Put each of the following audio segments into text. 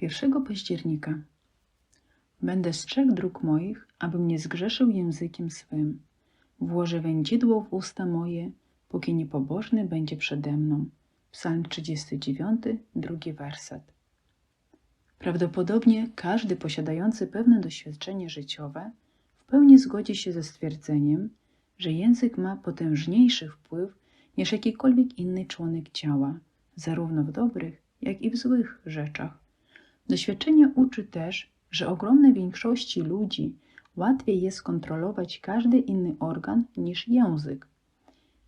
1 października. Będę strzegł dróg moich, abym nie zgrzeszył językiem swym. Włożę wędzidło w usta moje, póki niepobożny będzie przede mną. Psalm 39, drugi werset. Prawdopodobnie każdy posiadający pewne doświadczenie życiowe w pełni zgodzi się ze stwierdzeniem, że język ma potężniejszy wpływ niż jakikolwiek inny członek ciała, zarówno w dobrych, jak i w złych rzeczach. Doświadczenie uczy też, że ogromnej większości ludzi łatwiej jest kontrolować każdy inny organ niż język.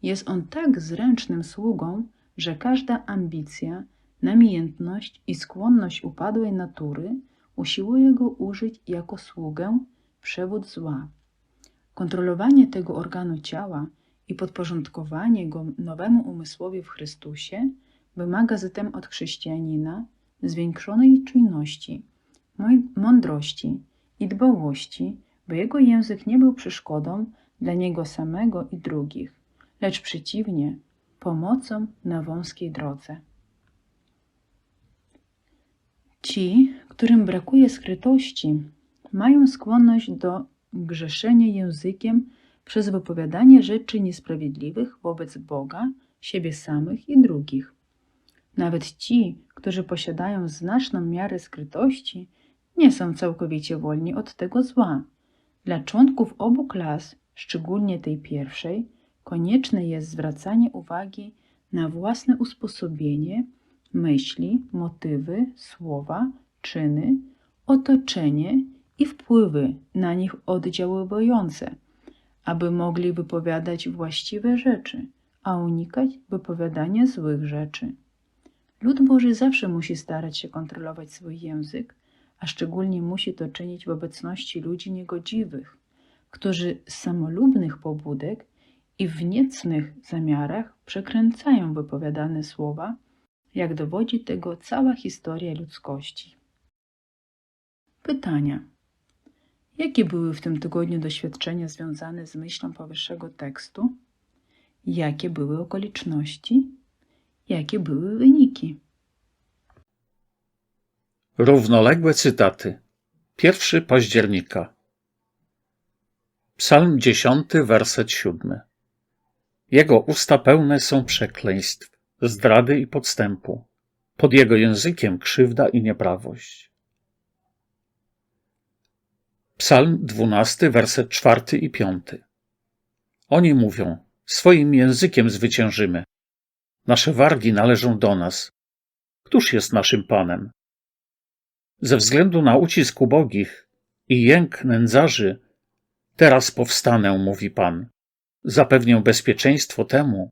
Jest on tak zręcznym sługą, że każda ambicja, namiętność i skłonność upadłej natury usiłuje go użyć jako sługę, przewód zła. Kontrolowanie tego organu ciała i podporządkowanie go nowemu umysłowi w Chrystusie wymaga zatem od chrześcijanina zwiększonej czujności, mądrości i dbałości, by jego język nie był przeszkodą dla niego samego i drugich, lecz przeciwnie, pomocą na wąskiej drodze. Ci, którym brakuje skrytości, mają skłonność do grzeszenia językiem przez wypowiadanie rzeczy niesprawiedliwych wobec Boga, siebie samych i drugich. Nawet ci, którzy posiadają znaczną miarę skrytości, nie są całkowicie wolni od tego zła. Dla członków obu klas, szczególnie tej pierwszej, konieczne jest zwracanie uwagi na własne usposobienie, myśli, motywy, słowa, czyny, otoczenie i wpływy na nich oddziaływujące, aby mogli wypowiadać właściwe rzeczy, a unikać wypowiadania złych rzeczy. Lud Boży zawsze musi starać się kontrolować swój język, a szczególnie musi to czynić w obecności ludzi niegodziwych, którzy z samolubnych pobudek i w niecnych zamiarach przekręcają wypowiadane słowa, jak dowodzi tego cała historia ludzkości. Pytania. Jakie były w tym tygodniu doświadczenia związane z myślą powyższego tekstu? Jakie były okoliczności? Jakie były wyniki? Równoległe cytaty. 1 października. Psalm 10, werset 7. Jego usta pełne są przekleństw, zdrady i podstępu. Pod jego językiem krzywda i nieprawość. Psalm 12, werset 4 i 5. Oni mówią: Swoim językiem zwyciężymy. Nasze wargi należą do nas. Któż jest naszym panem? Ze względu na ucisk ubogich i jęk nędzarzy, teraz powstanę, mówi Pan. Zapewnię bezpieczeństwo temu,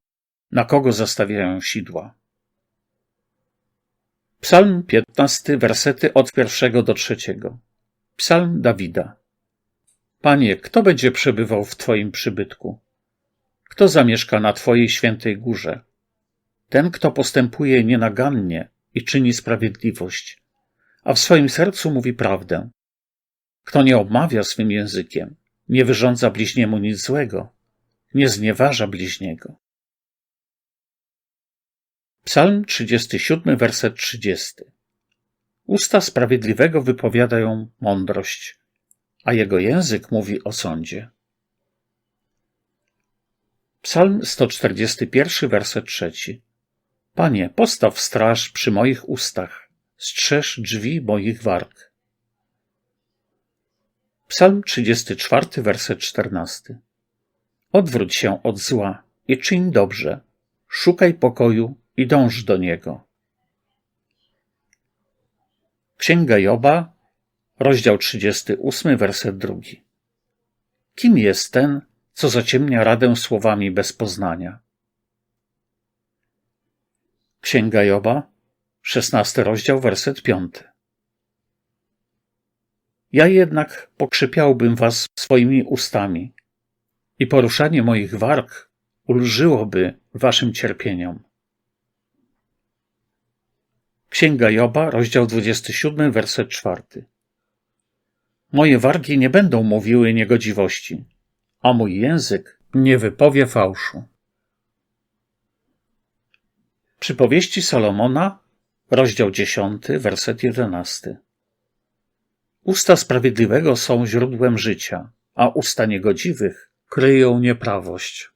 na kogo zastawiają sidła. Psalm 15, wersety od pierwszego do trzeciego. Psalm Dawida. Panie, kto będzie przebywał w Twoim przybytku? Kto zamieszka na Twojej świętej górze? Ten, kto postępuje nienagannie i czyni sprawiedliwość, a w swoim sercu mówi prawdę. Kto nie obmawia swym językiem, nie wyrządza bliźniemu nic złego, nie znieważa bliźniego. Psalm 37, werset 30. Usta sprawiedliwego wypowiadają mądrość, a jego język mówi o sądzie. Psalm 141, werset 3. Panie, postaw straż przy moich ustach, strzeż drzwi moich warg. Psalm 34, werset 14. Odwróć się od zła i czyń dobrze, szukaj pokoju i dąż do niego. Księga Joba, rozdział 38, werset 2. Kim jest ten, co zaciemnia radę słowami bez poznania? Księga Joba, 16 rozdział, werset 5. Ja jednak pokrzypiałbym was swoimi ustami i poruszanie moich warg ulżyłoby waszym cierpieniom. Księga Joba, rozdział 27, werset 4. Moje wargi nie będą mówiły niegodziwości, a mój język nie wypowie fałszu. Przypowieści Salomona, rozdział 10, werset 11. Usta sprawiedliwego są źródłem życia, a usta niegodziwych kryją nieprawość.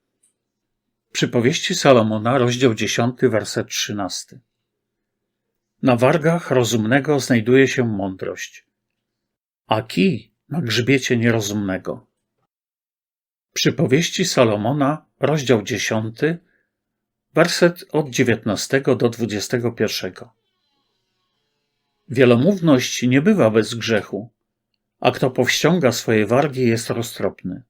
Przypowieści Salomona, rozdział 10, werset 13. Na wargach rozumnego znajduje się mądrość, a kij na grzbiecie nierozumnego. Przypowieści Salomona, rozdział 10, werset od 19 do 21. Wielomówność nie bywa bez grzechu, a kto powściąga swoje wargi jest roztropny.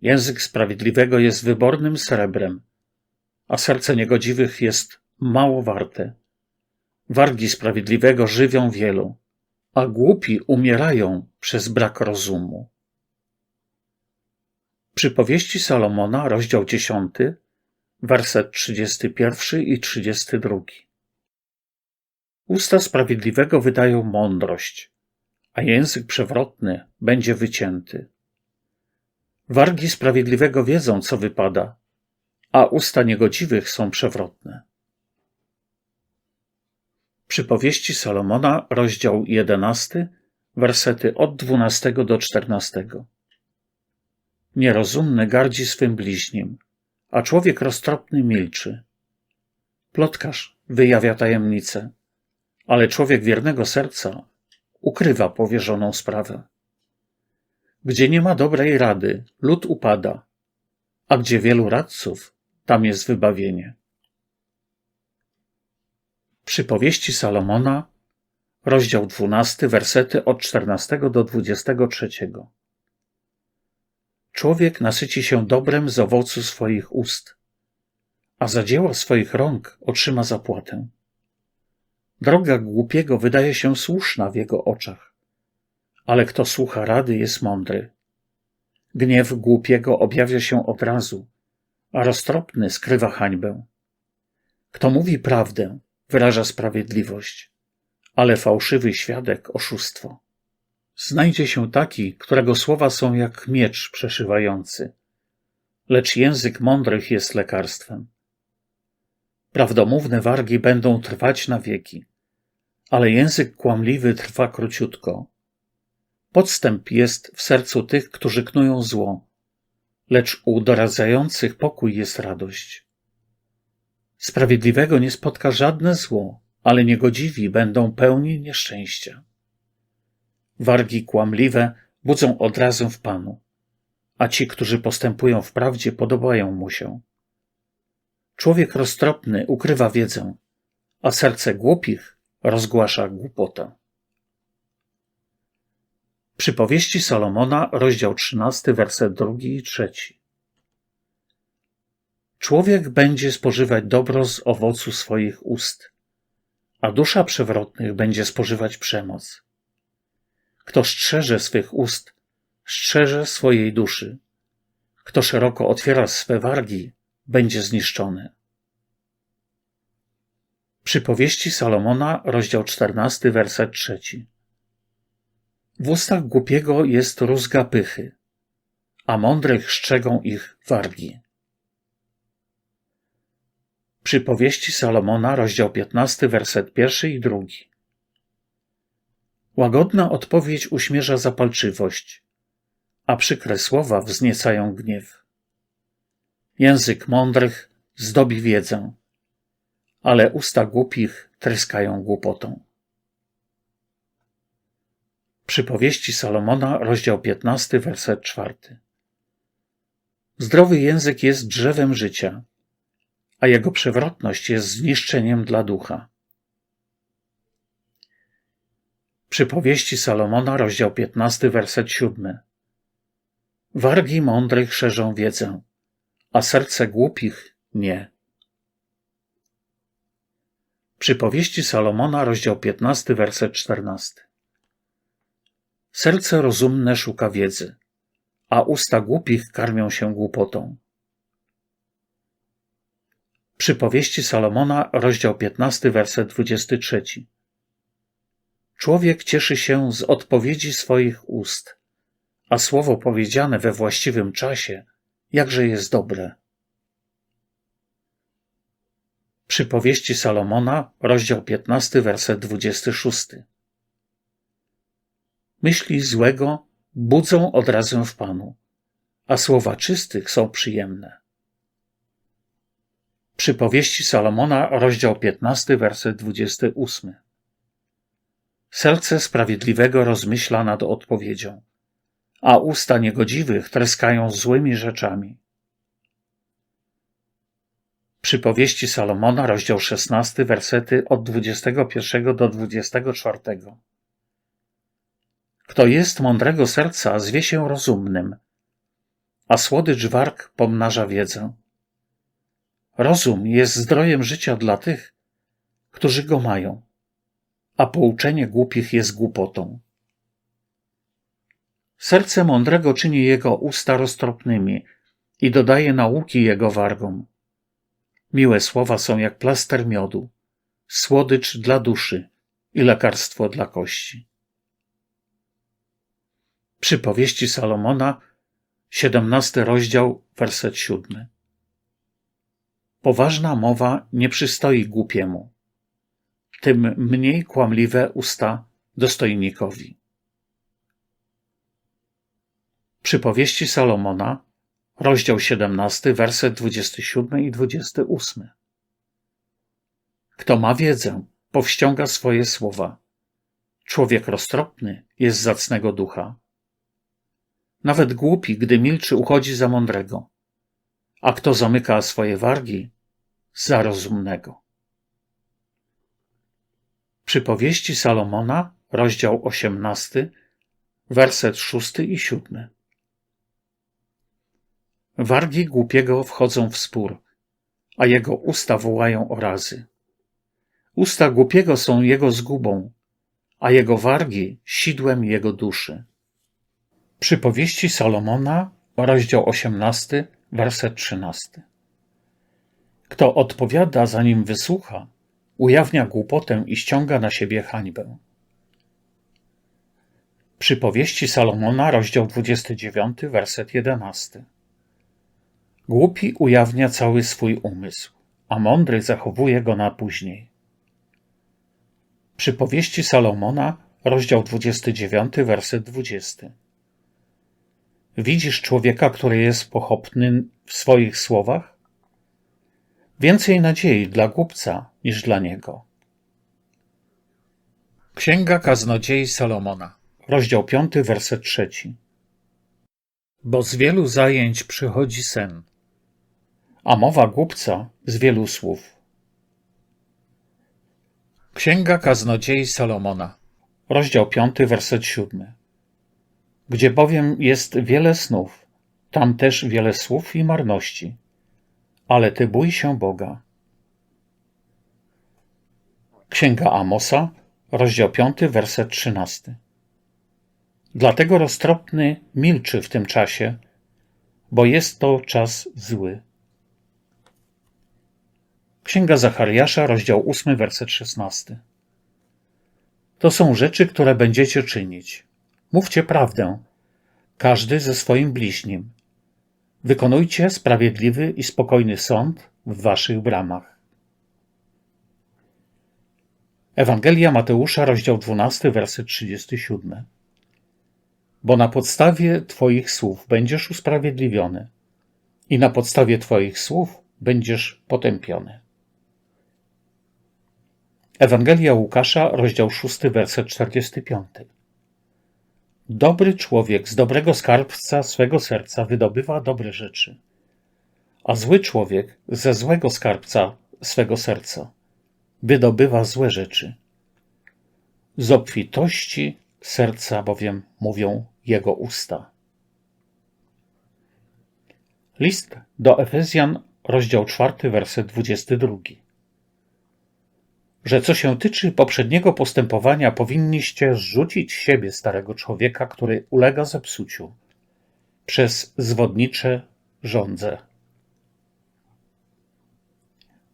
Język sprawiedliwego jest wybornym srebrem, a serce niegodziwych jest mało warte. Wargi sprawiedliwego żywią wielu, a głupi umierają przez brak rozumu. Przypowieści Salomona, rozdział 10, werset 31 i 32. Usta sprawiedliwego wydają mądrość, a język przewrotny będzie wycięty. Wargi sprawiedliwego wiedzą, co wypada, a usta niegodziwych są przewrotne. Przypowieści Salomona, rozdział 11, wersety od 12 do 14. Nierozumny gardzi swym bliźnim, a człowiek roztropny milczy. Plotkarz wyjawia tajemnicę, ale człowiek wiernego serca ukrywa powierzoną sprawę. Gdzie nie ma dobrej rady, lud upada, a gdzie wielu radców, tam jest wybawienie. Przypowieści Salomona, rozdział 12, wersety od 14 do 23. Człowiek nasyci się dobrem z owocu swoich ust, a za dzieła swoich rąk otrzyma zapłatę. Droga głupiego wydaje się słuszna w jego oczach, ale kto słucha rady jest mądry. Gniew głupiego objawia się od razu, a roztropny skrywa hańbę. Kto mówi prawdę, wyraża sprawiedliwość, ale fałszywy świadek oszustwo. Znajdzie się taki, którego słowa są jak miecz przeszywający, lecz język mądrych jest lekarstwem. Prawdomówne wargi będą trwać na wieki, ale język kłamliwy trwa króciutko. Podstęp jest w sercu tych, którzy knują zło, lecz u doradzających pokój jest radość. Sprawiedliwego nie spotka żadne zło, ale niegodziwi będą pełni nieszczęścia. Wargi kłamliwe budzą odrazę w Panu, a ci, którzy postępują w prawdzie, podobają mu się. Człowiek roztropny ukrywa wiedzę, a serce głupich rozgłasza głupotę. Przypowieści Salomona, rozdział 13, werset 2 i 3. Człowiek będzie spożywać dobro z owocu swoich ust, a dusza przewrotnych będzie spożywać przemoc. Kto strzeże swych ust, strzeże swojej duszy. Kto szeroko otwiera swe wargi, będzie zniszczony. Przypowieści Salomona, rozdział 14, werset 3. W ustach głupiego jest rózga pychy, a mądrych strzegą ich wargi. Przypowieści Salomona, rozdział 15, werset pierwszy i drugi. Łagodna odpowiedź uśmierza zapalczywość, a przykre słowa wzniecają gniew. Język mądrych zdobi wiedzę, ale usta głupich tryskają głupotą. Przypowieści Salomona, rozdział 15, werset 4. Zdrowy język jest drzewem życia, a jego przewrotność jest zniszczeniem dla ducha. Przypowieści Salomona, rozdział 15, werset 7. Wargi mądrych szerzą wiedzę, a serce głupich nie. Przypowieści Salomona, rozdział 15, werset 14. Serce rozumne szuka wiedzy, a usta głupich karmią się głupotą. Przypowieści Salomona, rozdział 15, werset 23. Człowiek cieszy się z odpowiedzi swoich ust, a słowo powiedziane we właściwym czasie, jakże jest dobre. Przypowieści Salomona, rozdział 15, werset 26. Myśli złego budzą odrazę w Panu, a słowa czystych są przyjemne. Przypowieści Salomona, rozdział 15, werset 28. Serce sprawiedliwego rozmyśla nad odpowiedzią, a usta niegodziwych treskają złymi rzeczami. Przypowieści Salomona, rozdział 16, wersety od 21 do 24. Kto jest mądrego serca, zwie się rozumnym, a słodycz warg pomnaża wiedzę. Rozum jest zdrojem życia dla tych, którzy go mają, a pouczenie głupich jest głupotą. Serce mądrego czyni jego usta roztropnymi i dodaje nauki jego wargom. Miłe słowa są jak plaster miodu, słodycz dla duszy i lekarstwo dla kości. Przypowieści Salomona, 17 rozdział, werset 7. Poważna mowa nie przystoi głupiemu, tym mniej kłamliwe usta dostojnikowi. Przypowieści Salomona, rozdział 17, werset 27 i 28. Kto ma wiedzę, powściąga swoje słowa. Człowiek roztropny jest zacnego ducha. Nawet głupi, gdy milczy, uchodzi za mądrego, a kto zamyka swoje wargi, za rozumnego. Przypowieści Salomona, rozdział 18, werset 6 i 7. Wargi głupiego wchodzą w spór, a jego usta wołają o razy. Usta głupiego są jego zgubą, a jego wargi sidłem jego duszy. Przypowieści Salomona, rozdział 18, werset 13. Kto odpowiada, zanim wysłucha, ujawnia głupotę i ściąga na siebie hańbę. Przypowieści Salomona, rozdział 29, werset 11. Głupi ujawnia cały swój umysł, a mądry zachowuje go na później. Przypowieści Salomona, rozdział 29, werset 20. Widzisz człowieka, który jest pochopny w swoich słowach? Więcej nadziei dla głupca niż dla niego. Księga Kaznodziei Salomona, rozdział 5, werset 3. Bo z wielu zajęć przychodzi sen, a mowa głupca z wielu słów. Księga Kaznodziei Salomona, rozdział 5, werset 7. Gdzie bowiem jest wiele snów, tam też wiele słów i marności, ale ty bój się Boga. Księga Amosa, rozdział 5, werset 13. Dlatego roztropny milczy w tym czasie, bo jest to czas zły. Księga Zachariasza, rozdział 8, werset 16. To są rzeczy, które będziecie czynić. Mówcie prawdę, każdy ze swoim bliźnim. Wykonujcie sprawiedliwy i spokojny sąd w waszych bramach. Ewangelia Mateusza, rozdział 12, werset 37. Bo na podstawie Twoich słów będziesz usprawiedliwiony i na podstawie Twoich słów będziesz potępiony. Ewangelia Łukasza, rozdział 6, werset 45. Dobry człowiek z dobrego skarbca swego serca wydobywa dobre rzeczy, a zły człowiek ze złego skarbca swego serca wydobywa złe rzeczy. Z obfitości serca bowiem mówią jego usta. List do Efezjan, rozdział 4, werset 22 że co się tyczy poprzedniego postępowania, powinniście zrzucić siebie starego człowieka, który ulega zepsuciu przez zwodnicze żądze.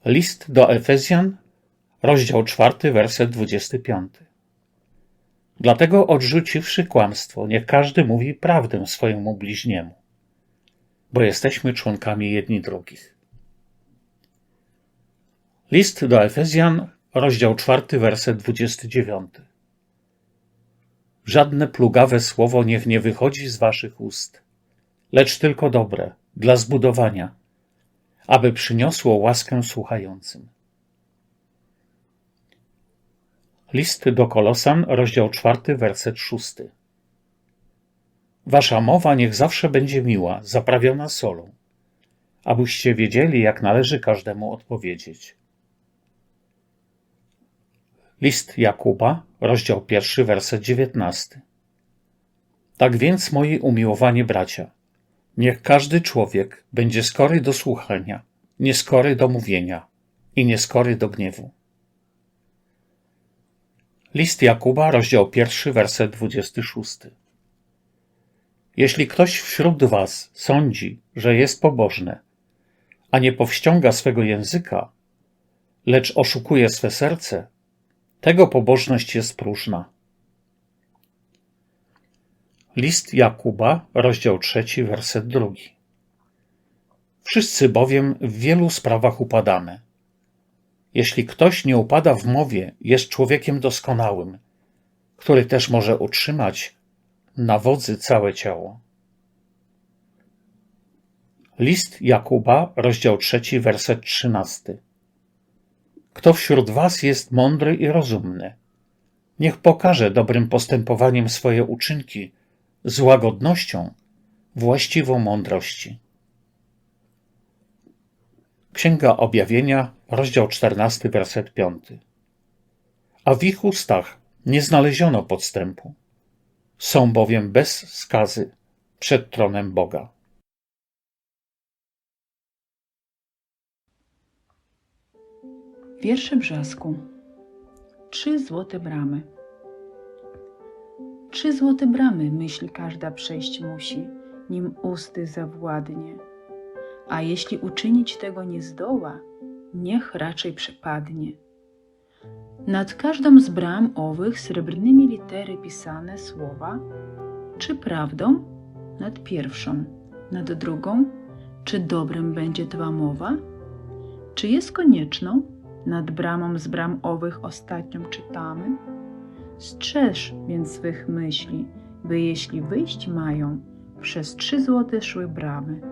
List do Efezjan, rozdział 4, werset 25. Dlatego odrzuciwszy kłamstwo, niech każdy mówi prawdę swojemu bliźniemu, bo jesteśmy członkami jedni drugich. List do Efezjan, rozdział 4, werset 29. Żadne plugawe słowo niech nie wychodzi z waszych ust, lecz tylko dobre, dla zbudowania, aby przyniosło łaskę słuchającym. List do Kolosan, rozdział 4, werset 6. Wasza mowa niech zawsze będzie miła, zaprawiona solą, abyście wiedzieli, jak należy każdemu odpowiedzieć. List Jakuba, rozdział 1, werset 19. Tak więc, moi umiłowani bracia, niech każdy człowiek będzie skory do słuchania, nieskory do mówienia i nieskory do gniewu. List Jakuba, rozdział 1, werset 26. Jeśli ktoś wśród was sądzi, że jest pobożny, a nie powściąga swego języka, lecz oszukuje swe serce, tego pobożność jest próżna. List Jakuba, rozdział 3, werset 2. Wszyscy bowiem w wielu sprawach upadamy. Jeśli ktoś nie upada w mowie, jest człowiekiem doskonałym, który też może utrzymać na wodzy całe ciało. List Jakuba, rozdział 3, werset 13. Kto wśród was jest mądry i rozumny, niech pokaże dobrym postępowaniem swoje uczynki, z łagodnością, właściwą mądrości. Księga Objawienia, rozdział 14, werset 5. A w ich ustach nie znaleziono podstępu. Są bowiem bez skazy przed tronem Boga. Wiersze Brzasku. Trzy złote bramy. Trzy złote bramy, myśli każda przejść musi, nim usty zawładnie. A jeśli uczynić tego nie zdoła, niech raczej przepadnie. Nad każdą z bram owych srebrnymi litery pisane słowa, czy prawdą? Nad pierwszą, nad drugą, czy dobrem będzie Twa mowa? Czy jest konieczną? Nad bramą z bram owych ostatnią czytamy. Strzeż więc swych myśli, by jeśli wyjść mają, przez trzy złote szły bramy.